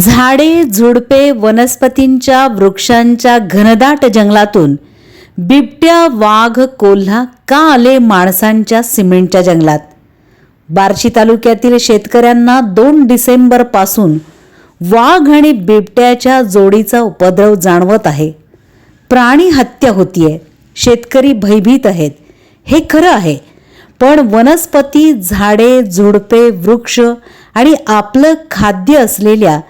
झाडे झुडपे वनस्पतींच्या वृक्षांच्या घनदाट जंगलातून बिबट्या वाघ कोल्हा का आले माणसांच्या सिमेंटच्या जंगलात? बार्शी तालुक्यातील शेतकऱ्यांना दोन डिसेंबरपासून वाघ आणि बिबट्याच्या जोडीचा उपद्रव जाणवत आहे. प्राणी हत्या होतीये. शेतकरी भयभीत आहेत. हे खरं आहे. पण वनस्पती झाडे झुडपे वृक्ष आणि आपलं खाद्य असलेल्या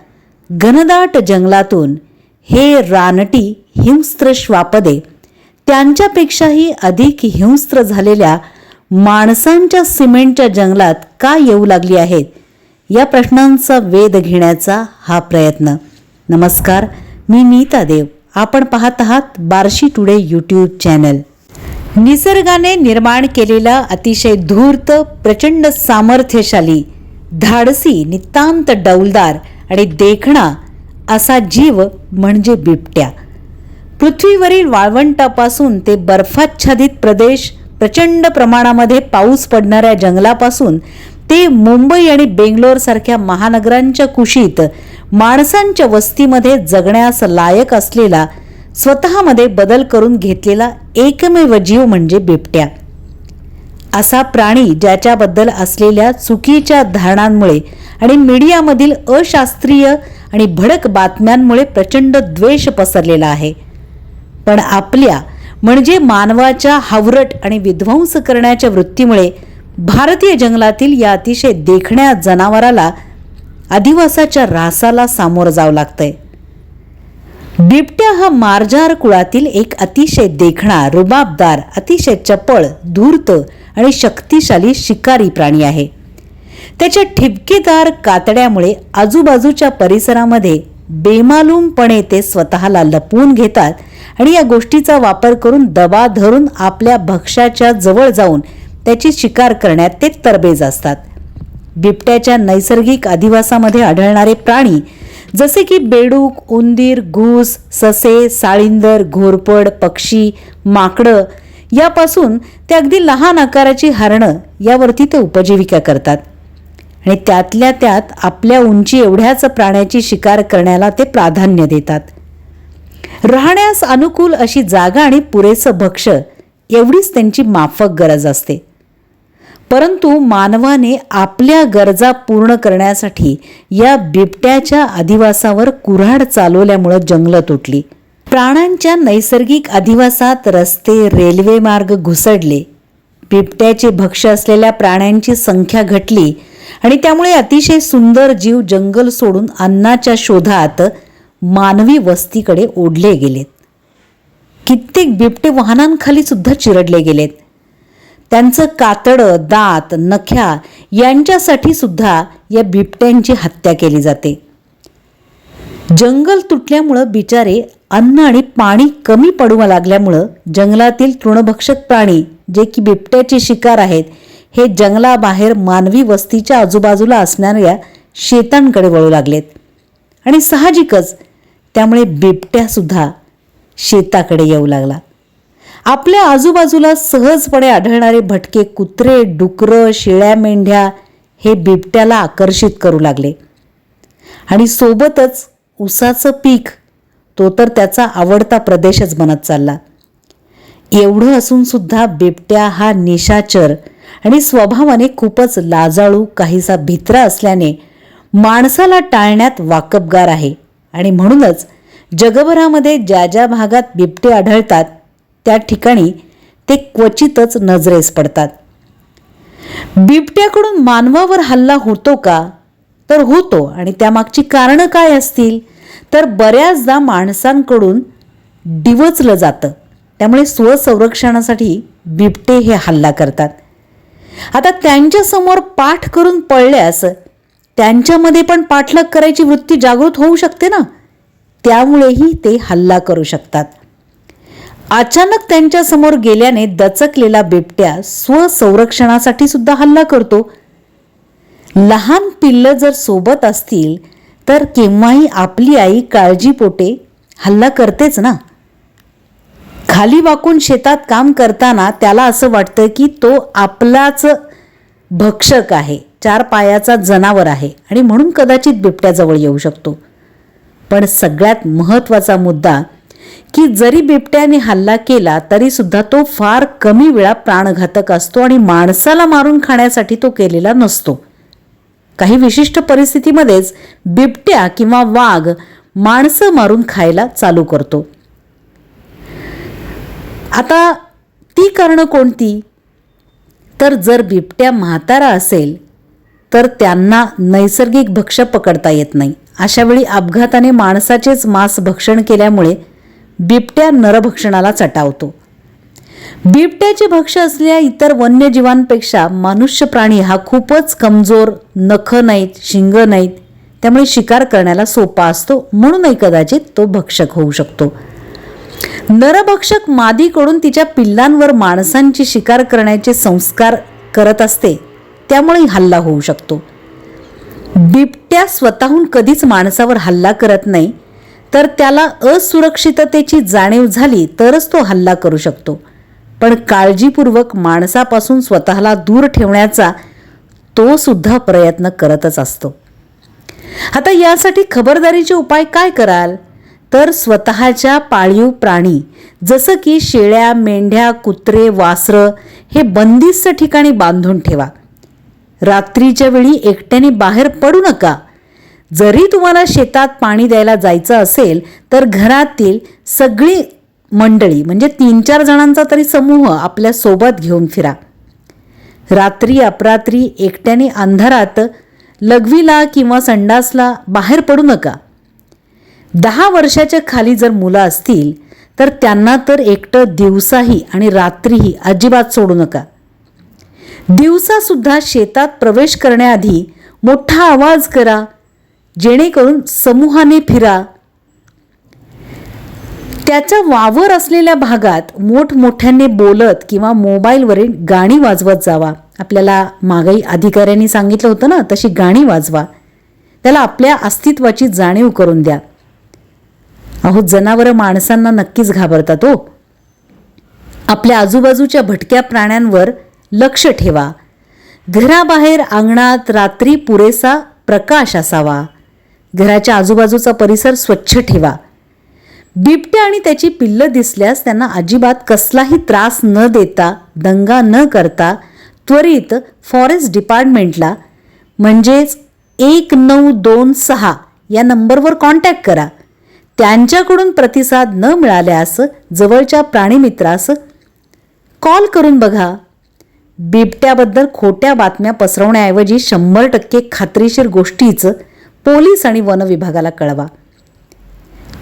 घनदाट जंगलातून हे रानटी हिंस्त्र श्वापदे. त्यांच्यापेक्षाही अधिक हिंस्त्र झालेल्या माणसांच्या सिमेंटच्या जंगलात का येऊ लागली आहेत? या प्रश्नांचा वेध घेण्याचा हा प्रयत्न. नमस्कार मी नीता देव. आपण पाहत आहात बार्शी टुडे यूट्यूब चॅनल. निसर्गाने निर्माण केलेला अतिशय धूर्त प्रचंड सामर्थ्यशाली धाडसी नितांत डौलदार आणि देखणा असा जीव म्हणजे बिबट्या. पृथ्वीवरील वाळवंटापासून ते बर्फाच्छादित प्रदेश प्रचंड प्रमाणामध्ये पाऊस पडणाऱ्या जंगलापासून ते मुंबई आणि बेंगलोर सारख्या महानगरांच्या कुशीत माणसांच्या वस्तीमध्ये जगण्यास लायक असलेला स्वतःमध्ये बदल करून घेतलेला एकमेव जीव म्हणजे बिबट्या. असा प्राणी ज्याच्याबद्दल असलेल्या चुकीच्या धारणांमुळे आणि मीडियामधील अशास्त्रीय आणि भडक बातम्यांमुळे प्रचंड द्वेष पसरलेला आहे. पण आपल्या म्हणजे मानवाच्या हावरट आणि विध्वंस करण्याच्या वृत्तीमुळे भारतीय जंगलातील या अतिशय देखण्या जनावराला अधिवासाच्या रासाला सामोरं जावं लागतंय. बिबट्या हा मार्जार कुळातील एक अतिशय देखणा रुबाबदार अतिशय चपळ धूर्त आणि शक्तिशाली शिकारी प्राणी आहे. त्याच्या ठिपकेदार कातड्यामुळे आजूबाजूच्या परिसरामध्ये बेमालूमपणे ते स्वतःला लपवून घेतात आणि या गोष्टीचा वापर करून दबा धरून आपल्या भक्ष्याच्या जवळ जाऊन त्याची शिकार करण्यात ते तरबेज असतात. बिबट्याच्या नैसर्गिक अधिवासामध्ये आढळणारे प्राणी जसे की बेडूक उंदीर घूस ससे साळींदर घोरपड पक्षी माकडं यापासून ते अगदी लहान आकाराची हरणं यावरती ते उपजीविका करतात. आणि त्यातल्या त्यात आपल्या उंची एवढ्याच प्राण्याची शिकार करण्याला ते प्राधान्य देतात. राहण्यास अनुकूल अशी जागा आणि पुरेसं भक्ष एवढीच त्यांची माफक गरज असते. परंतु मानवाने आपल्या गरजा पूर्ण करण्यासाठी या बिबट्याच्या अधिवासावर कुऱ्हाड चालवल्यामुळं जंगलं तुटली. प्राण्यांच्या नैसर्गिक अधिवासात रस्ते रेल्वे मार्ग घुसडले. बिबट्याचे भक्ष्य असलेल्या प्राण्यांची संख्या घटली आणि त्यामुळे अतिशय सुंदर जीव जंगल सोडून अन्नाच्या शोधात मानवी वस्तीकडे ओढले गेलेत. कित्येक बिबटे वाहनांखाली सुद्धा चिरडले गेलेत. त्यांचं कातडं दात नख्या यांच्यासाठी सुद्धा या बिबट्यांची हत्या केली जाते. जंगल तुटल्यामुळं बिचारे अन्न आणि पाणी कमी पडू लागल्यामुळं जंगलातील तृणभक्षक प्राणी जे की बिबट्याचे शिकार आहेत हे जंगलाबाहेर मानवी वस्तीच्या आजूबाजूला असणाऱ्या शेतांकडे वळू लागलेत. आणि साहजिकच त्यामुळे बिबट्यासुद्धा शेताकडे येऊ लागला. आपल्या आजूबाजूला सहजपणे आढळणारे भटके कुत्रे डुकरं शेळ्या मेंढ्या हे बिबट्याला आकर्षित करू लागले. आणि सोबतच उसाचं पीक तो तर त्याचा आवडता प्रदेशच बनत चालला. एवढं असून सुद्धा बिबट्या हा निशाचर आणि स्वभावाने खूपच लाजाळू काहीसा भित्रा असल्याने माणसाला टाळण्यात वाकबगार आहे. आणि म्हणूनच जगभरामध्ये ज्या ज्या भागात बिबटे आढळतात त्या ठिकाणी ते क्वचितच नजरेस पडतात. बिबट्याकडून मानवावर हल्ला होतो का? तर होतो. आणि त्यामागची कारणं काय असतील? तर बऱ्याचदा माणसांकडून डिवचलं जातं. त्यामुळे स्वसंरक्षणासाठी बिबटे हे हल्ला करतात. आता त्यांच्यासमोर पाठ करून पळल्यास त्यांच्यामध्ये पण पाठलाग करायची वृत्ती जागृत होऊ शकते ना? त्यामुळेही ते हल्ला करू शकतात. अचानक त्यांच्यासमोर गेल्याने दचकलेला बिबट्या स्वसंरक्षणासाठी सुद्धा हल्ला करतो. लहान पिल्लं जर सोबत असतील तर केव्हाही आपली आई काळजीपोटे हल्ला करतेच ना? खाली वाकून शेतात काम करताना त्याला असं वाटतं की तो आपलाच भक्षक आहे चार पायाचा जनावर आहे आणि म्हणून कदाचित बिबट्याजवळ येऊ शकतो. पण सगळ्यात महत्त्वाचा मुद्दा की जरी बिबट्याने हल्ला केला तरी सुद्धा तो फार कमी वेळा प्राणघातक असतो आणि माणसाला मारून खाण्यासाठी तो केलेला नसतो. काही विशिष्ट परिस्थितीमध्येच बिबट्या किंवा वाघ माणसं मारून खायला चालू करतो. आता ती कारणं कोणती? तर जर बिबट्या म्हातारा असेल तर त्यांना नैसर्गिक भक्ष पकडता येत नाही. अशावेळी अपघाताने माणसाचेच मांस भक्षण केल्यामुळे बिबट्या नरभक्षणाला चटावतो. बिबट्याचे भक्ष्य असलेल्या इतर वन्यजीवांपेक्षा मनुष्य प्राणी हा खूपच कमजोर नख नाहीत शिंग नाहीत त्यामुळे शिकार करण्याला सोपा असतो म्हणूनही कदाचित तो भक्षक होऊ शकतो. नरभक्षक मादीकडून तिच्या पिल्लांवर माणसांची शिकार करण्याचे संस्कार करत असते त्यामुळे हल्ला होऊ शकतो. बिबट्या स्वतःहून कधीच माणसावर हल्ला करत नाही तर त्याला असुरक्षिततेची जाणीव झाली तरच तो हल्ला करू शकतो. पण काळजीपूर्वक माणसापासून स्वतःला दूर ठेवण्याचा तो सुद्धा प्रयत्न करतच असतो. आता यासाठी खबरदारीचे उपाय काय कराल? तर स्वतःच्या पाळीव प्राणी जसं की शेळ्या मेंढ्या कुत्रे वासरं हे बंदिस्त ठिकाणी बांधून ठेवा. रात्रीच्या वेळी एकट्याने बाहेर पडू नका. जरी तुम्हाला शेतात पाणी द्यायला जायचं असेल तर घरातील सगळी मंडळी म्हणजे तीन चार जणांचा तरी समूह आपल्यासोबत घेऊन फिरा. रात्री अपरात्री एकट्याने अंधारात लघवीला किंवा संडासला बाहेर पडू नका. दहा वर्षाच्या खाली जर मुलं असतील तर त्यांना तर एकटं दिवसाही आणि रात्रीही अजिबात सोडू नका. दिवसासुद्धा शेतात प्रवेश करण्याआधी मोठा आवाज करा जेणेकरून समूहाने फिरा त्याच्या वावर असलेल्या भागात मोठमोठ्याने बोलत किंवा मोबाईलवरील गाणी वाजवत जावा. आपल्याला मागाई अधिकाऱ्यांनी सांगितलं होतं ना तशी गाणी वाजवा. त्याला आपल्या अस्तित्वाची जाणीव करून द्या. अहो जनावरं माणसांना नक्कीच घाबरतात हो. आपल्या आजूबाजूच्या भटक्या प्राण्यांवर लक्ष ठेवा. घराबाहेर अंगणात रात्री पुरेसा प्रकाश असावा. घराच्या आजूबाजूचा परिसर स्वच्छ ठेवा. बिबट्या आणि त्याची पिल्लं दिसल्यास त्यांना अजिबात कसलाही त्रास न देता दंगा न करता त्वरित फॉरेस्ट डिपार्टमेंटला म्हणजेच एक नऊ दोन सहा या नंबरवर कॉन्टॅक्ट करा. त्यांच्याकडून प्रतिसाद न मिळाल्यास जवळच्या प्राणीमित्रास कॉल करून बघा. बिबट्याबद्दल खोट्या बातम्या पसरवण्याऐवजी शंभर टक्के खात्रीशीर गोष्टीच पोलीस आणि वन विभागाला कळवा.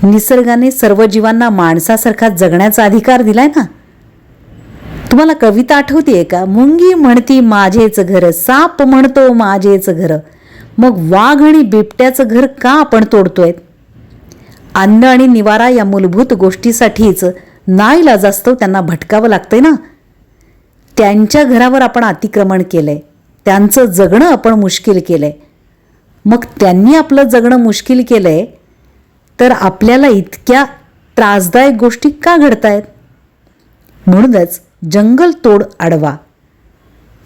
निसर्गाने सर्व जीवांना माणसासारखा जगण्याचा अधिकार दिलाय ना? तुम्हाला कविता आठवतीये का? मुंगी म्हणती माझेच घर साप म्हणतो माझेच घर. मग वाघ आणि बिबट्याचं घर का आपण तोडतोय? अन्न आणि निवारा या मूलभूत गोष्टीसाठीच नाईलाज असतो त्यांना भटकावं लागतंय ना? त्यांच्या घरावर आपण अतिक्रमण केलंय. त्यांचं जगणं आपण मुश्किल केलंय. मग त्यांनी आपलं जगणं मुश्किल केलंय तर आपल्याला इतक्या त्रासदायक गोष्टी का घडतायत? म्हणूनच जंगलतोड अडवा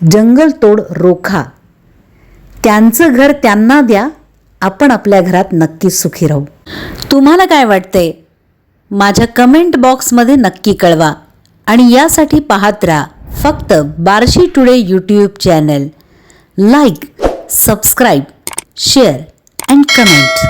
जंगलतोड रोखा. त्यांचं घर त्यांना द्या आपण आपल्या घरात नक्कीच सुखी राहू. तुम्हाला काय वाटतंय? माझ्या कमेंट बॉक्समध्ये नक्की कळवा आणि यासाठी पाहत राहा फक्त Barshi today YouTube channel like subscribe share and comment